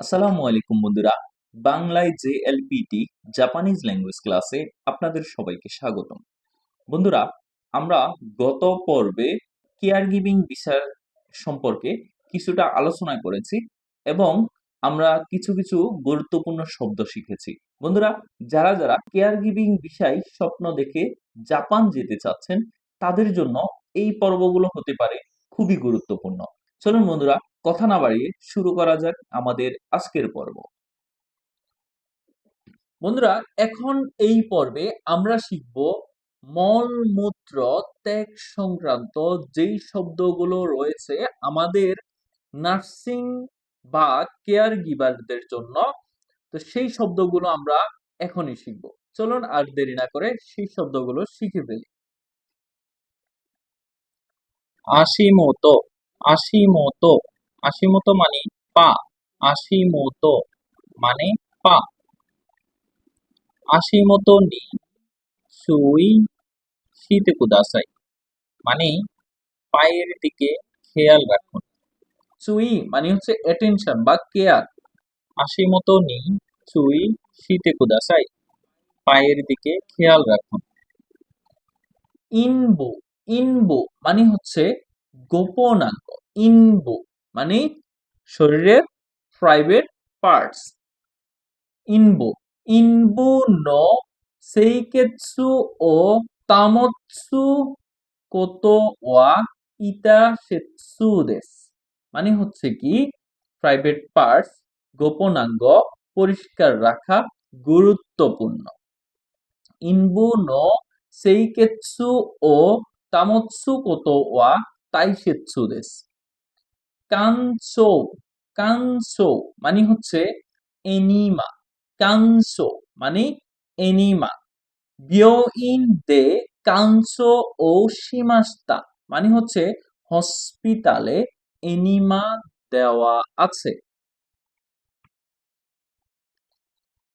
আসসালামু আলাইকুম বন্ধুরা, বাংলায় যে এলপিটি জাপানিজ ল্যাঙ্গুয়েজ ক্লাসে আপনাদের সবাইকে স্বাগতম। বন্ধুরা, আমরা গত পর্বে কেয়ার গিভিং বিষয় সম্পর্কে কিছুটা আলোচনা করেছি এবং আমরা কিছু কিছু গুরুত্বপূর্ণ শব্দ শিখেছি। বন্ধুরা, যারা যারা কেয়ার গিভিং বিষয় স্বপ্ন দেখে জাপান যেতে চাচ্ছেন, তাদের জন্য এই পর্বগুলো হতে পারে খুবই গুরুত্বপূর্ণ। চলুন বন্ধুরা, কথা না বাড়িয়ে শুরু করা যাক আমাদের আজকের পর্ব। বন্ধুরা, এখন এই পর্বে আমরা শিখব মলমূত্র ত্যাগ সংক্রান্ত যেই শব্দগুলো রয়েছে আমাদের নার্সিং বা কেয়ার গিভারদের জন্য। তো সেই শব্দগুলো আমরা এখনই শিখব। চলুন আর দেরি না করে সেই শব্দগুলো শিখে ফেলি। আশিমোতো। আশিমোতো আশিমোতো মানে পা আশিমোতো মানে পা। আশিমোতো নি সুই শিতে কুদাসাই মানে পায়ের দিকে খেয়াল রাখুন। চুই মানে হচ্ছে অ্যাটেনশন বা কেয়ার আশিমোতো নি সুই শীতে কুদাসাই পায়ের দিকে খেয়াল রাখুন। ইনবো ইনবো মানে হচ্ছে গোপনাঙ্গ ইনবো মানে শরীরের প্রাইভেট পার্টস ইনবো ইনবো নো সেইকেৎসু ও তামৎসু কোতো ওয়া ইতা সেৎসু দেস। মানে হচ্ছে কি প্রাইভেট পার্টস গোপনাঙ্গ পরিষ্কার রাখা, গুরুত্বপূর্ণ। ইনবু নো সেইকেৎসু ও তামৎসু কোতো ওয়া তাইসেৎসু দেস কানসো কানসো মানে হচ্ছে এনিমা। কানসো মানে এনিমা। বিয়োইন দে কানসো ও সীমাস্তা মানে হচ্ছে হসপিটালে এনিমা দেওয়া আছে।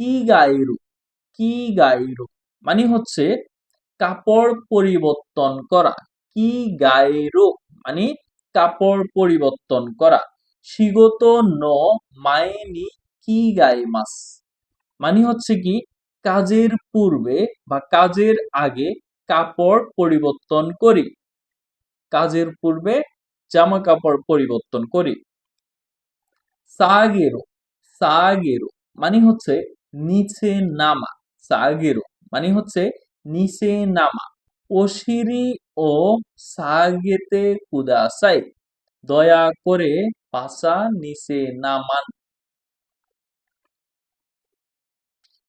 কি গাইরু কি গাইরু মানে হচ্ছে কাপড় পরিবর্তন করা। কি গাইরু মানে কাপড় পরিবর্তন করা। শিগত ন মাইনি কি গাইমাস মানে হচ্ছে কি কাজের পূর্বে বা কাজের আগে কাপড় পরিবর্তন করি। কাজের পূর্বে জামা কাপড় পরিবর্তন করি। সাগেরো সাগেরো মানে হচ্ছে নিচে নামা। সাগেরো মানে হচ্ছে নিচে নামা। ওশিরি ও সাগেতে কুদাসাই। দয়া করে পাশা নিচে নামান।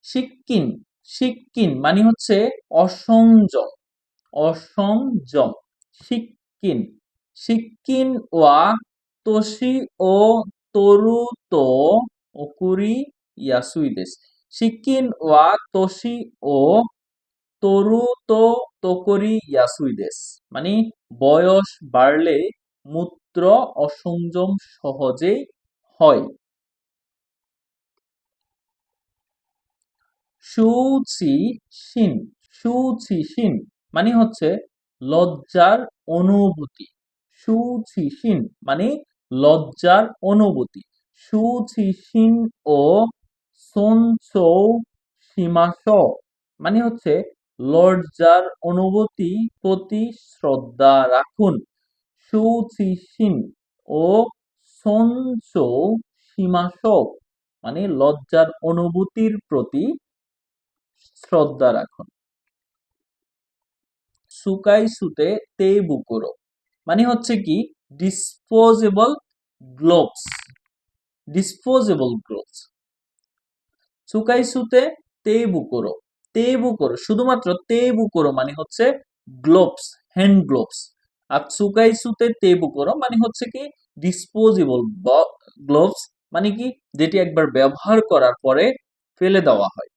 সিক্কিন সিক্কিন মানে হচ্ছে অসংযম অসংযম সিক্কিন সিক্কিন ওয়া তোষি ও তরু তো ওকুরি ইয়াসুই দেশ। সিক্কিন ওয়া তোষি ও তরু তো তোকরি ইয়াসুইদেশ মানে বয়স বাড়লে মূত্র অসংযম সহজেই হয়। সুচি শিন সুচি শিন মানে হচ্ছে লজ্জার অনুভূতি। সুচি শিন মানে লজ্জার অনুভূতি। সুচি শিন ও সনচৌ সীমাস মানে হচ্ছে লজ্জার অনুভূতি প্রতি শ্রদ্ধা রাখুন। সুচি শিন ও সনচৌ সীমাস মানে লজ্জার অনুভূতির প্রতি শ্রদ্ধা রাখুন। সুকাই সুতে তে বুকুরো মানে হচ্ছে কি ডিসপোজেবল গ্লোভস ডিসপোজেবল গ্লোভস সুকাই সুতে তে বুকুরো। তে শুধুমাত্র টেবুকুরো মানে হচ্ছে গ্লোভস হ্যান্ড গ্লোভস আর সুকাই সুতে তে মানে হচ্ছে কি ডিসপোজেবল গ্লোভস মানে কি যেটি একবার ব্যবহার করার পরে ফেলে দেওয়া হয়।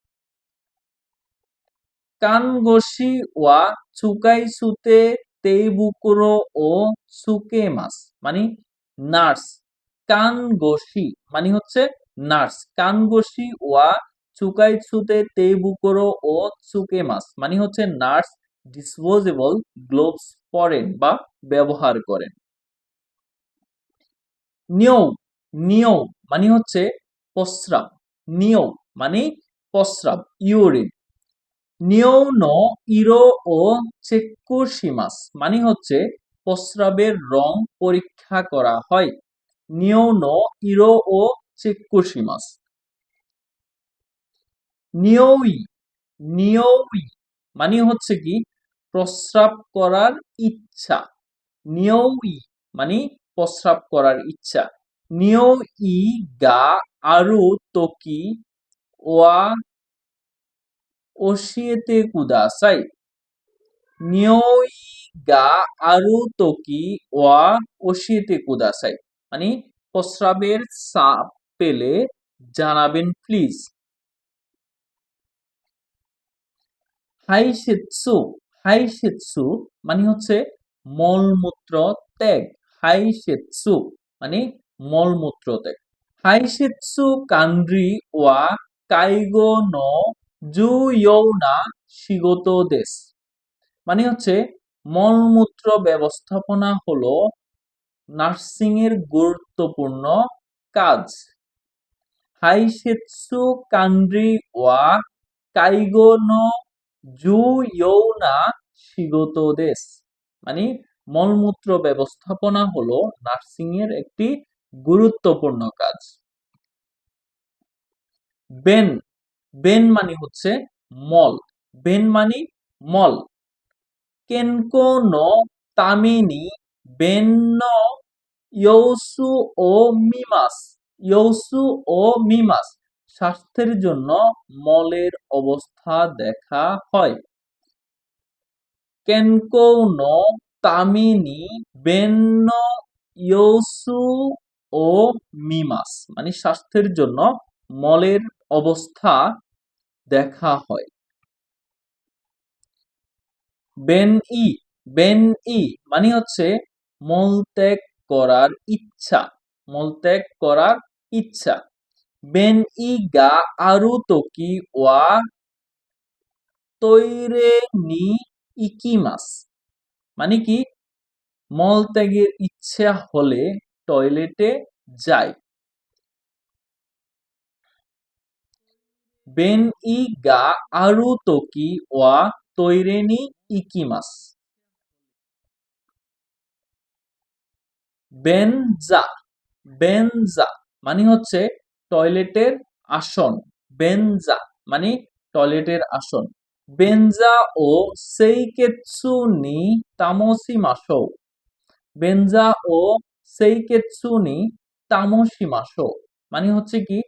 কানগোশি ওয়া সুকাইসুতে তেইবুকুরো ও সুকেমাস মানে নার্স। কানগোশি মানে হচ্ছে নার্স। কানগোশি ওয়া সুকাইসুতে তেইবুকুরো ও সুকেমাস মানে হচ্ছে নার্স ডিসপোজেবল গ্লোভস পরেন বা ব্যবহার করেন। নিয়ৌ নিয়ৌ মানে হচ্ছে প্রস্রাব। নিও মানে প্রস্রাব, ইউরিন। নিও ন ইরো ও চেকুশিমাস মানে হচ্ছে প্রস্রাবের রং পরীক্ষা করা হয়। নিও ন ইরো ও চেকুশিমাস নিওই নিওই মানে হচ্ছে কি? প্রস্রাব করার ইচ্ছা। নিওই মানে প্রস্রাব করার ইচ্ছা। নিওই গা আরু তোকি ওয়া ওশিয়েতে কুদাসাই নিওই গা আরু তোকি ওয়া ওশিয়েতে কুদাসাই মানে প্রস্রাবের সাপ পেলে জানাবেন প্লিজ। হাইসেৎসু হাইসেৎসু মানে হচ্ছে মলমূত্র ত্যাগ। হাইসেৎসু মানে মলমূত্র ত্যাগ। হাইসেৎসু কান্দ্রি ওয়া কাইগো ন জুয়ৌ না শিগত দেশ। মানে হচ্ছে মলমূত্র ব্যবস্থাপনা হলো নার্সিং এর গুরুত্বপূর্ণ কাজ। হাইসেৎসু কান্দ্রি ওয়া কাইগো নো জুয়ৌ না শিগত দেশ মানে মলমূত্র ব্যবস্থাপনা হলো নার্সিং এর একটি গুরুত্বপূর্ণ কাজ। বেন বেন মানে হচ্ছে মল, বেন মানে মল। কেনকো নো তামেনি বেন ইয়ৌসু ও মিমাস ইয়ৌসু ও মিমাস স্বাস্থ্যের জন্য মলের অবস্থা দেখা হয়। কেনকো নো তামিনি, বেন্ন, ইয়োসু ও মিমাস মানে স্বাস্থ্যের জন্য মলের অবস্থা দেখা হয়। বেন ই বেন ই মানে হচ্ছে মলত্যাগ করার ইচ্ছা মলত্যাগ করার ইচ্ছা। বেন ই গা আরু তোকি ওয়া তৈরে নি ইকিমাস মানে কি মলত্যাগের ইচ্ছা হলে টয়লেটে যায় বেন ই গা আরু তোকি ওয়া তৈরে নি ইকিমাস বেনজা বেনজা মানে হচ্ছে টয়লেটের আসন, বেনজা মানে টয়লেটের আসন। বেনজা ও সেইকেৎসু নি তামসিমাসো। বেনজা ও সেইকেৎসু নি তামসিমাসো মানে হচ্ছে কি,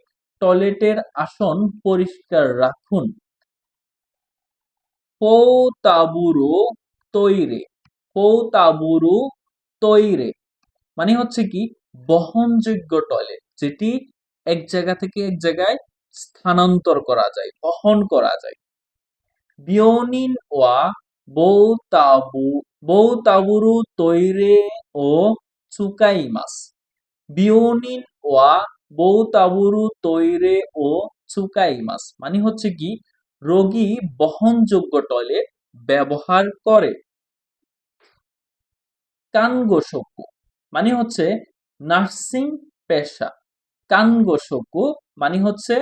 টয়লেটের আসন পরিষ্কার রাখুন। পৌতাবুরু তৈরে পৌতাবুরু তৈরে মানে হচ্ছে কি, বহনযোগ্য টয়লেট, যেটি এক জায়গা থেকে এক জায়গায় স্থানান্তর করা যায়, বহন করা যায়। বিয়নিন ওয়া বৌতাবু, বৌতাবুরু তৈরে ও চুকাইমাস বিয়নিন ওয়া বৌতাবুরু তৈরে ও চুকাইমাস মানে হচ্ছে কি, রোগী বহনযোগ্য টয়লেট ব্যবহার করে। কানগোশকু মানে হচ্ছে নার্সিং পেশা। কানগোশকু মানে হচ্ছে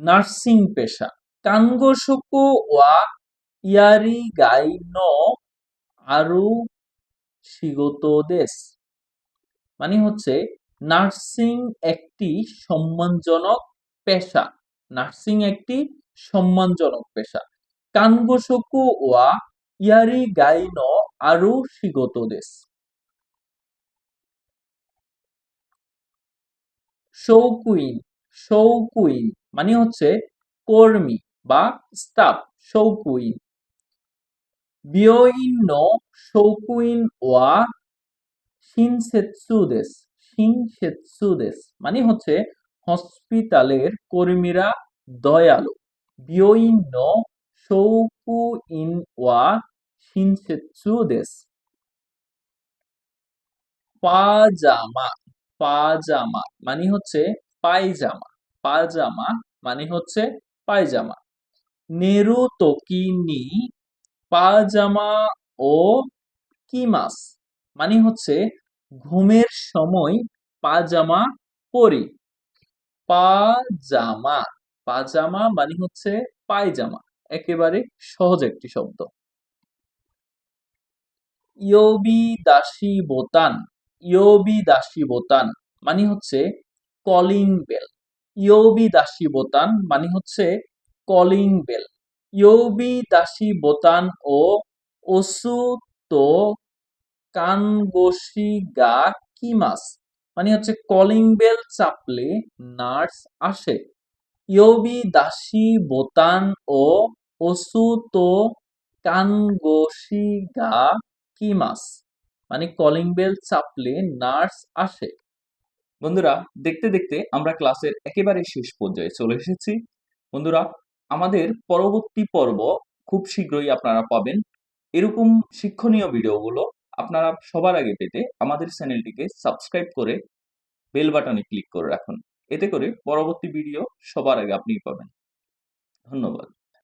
নার্সিং পেশা। কানগোশকু ওয়া ইয়ারি গাই নো আরু শিগত দেশ মানে হচ্ছে নার্সিং একটি সম্মানজনক পেশা। নার্সিং একটি সম্মানজনক পেশা। কানগোশকু ওয়া ইয়ারি গাই নো আরু শিগত দেশ শৌকুইন শৌকুইন মানে হচ্ছে কর্মী বা স্টাফ শৌকুইন। বিয়োইন শৌকুইন ওয়া শিনসেৎসু দেশ মানে হচ্ছে হসপিটালের কর্মীরা দয়ালু। বিয়োইন নো শৌকুইন ওয়া শিনসেৎসুদেশ পাজামা পাজামা মানে হচ্ছে পায়জামা। পাজামা মানে হচ্ছে পায়জামা। নেরু তোকিনি পাজামা ও কিমাস মানে হচ্ছে ঘুমের সময় পাজামা পরি। পাজামা পাজামা মানে হচ্ছে পায়জামা, একেবারে সহজ একটি শব্দ। ইয়োবি দাসী বোতান ইয়োবি দাসী বোতান মানে হচ্ছে কলিং বেল ইয়োবি দাসী বোতান মানে হচ্ছে কলিং বেল ইয়োবি দাসী বোতান ও ওসু তো কানগোশি গা কিমাস মানে হচ্ছে কলিং বেল চাপলে নার্স আসে। ইয়োবি দাসী বোতান ও ওসু তো কানগোশি গা কিমাস মানে কলিং বেল চাপলে নার্স আসে। বন্ধুরা, দেখতে দেখতে আমরা ক্লাসের একেবারে শেষ পর্যায়ে চলে এসেছি। বন্ধুরা, আমাদের পরবর্তী পর্ব খুব শীঘ্রই আপনারা পাবেন। এরকম শিক্ষণীয় ভিডিওগুলো আপনারা সবার আগে পেতে আমাদের চ্যানেলটিকে সাবস্ক্রাইব করে বেল বাটনে ক্লিক করে রাখুন। এতে করে পরবর্তী ভিডিও সবার আগে আপনি পাবেন। ধন্যবাদ।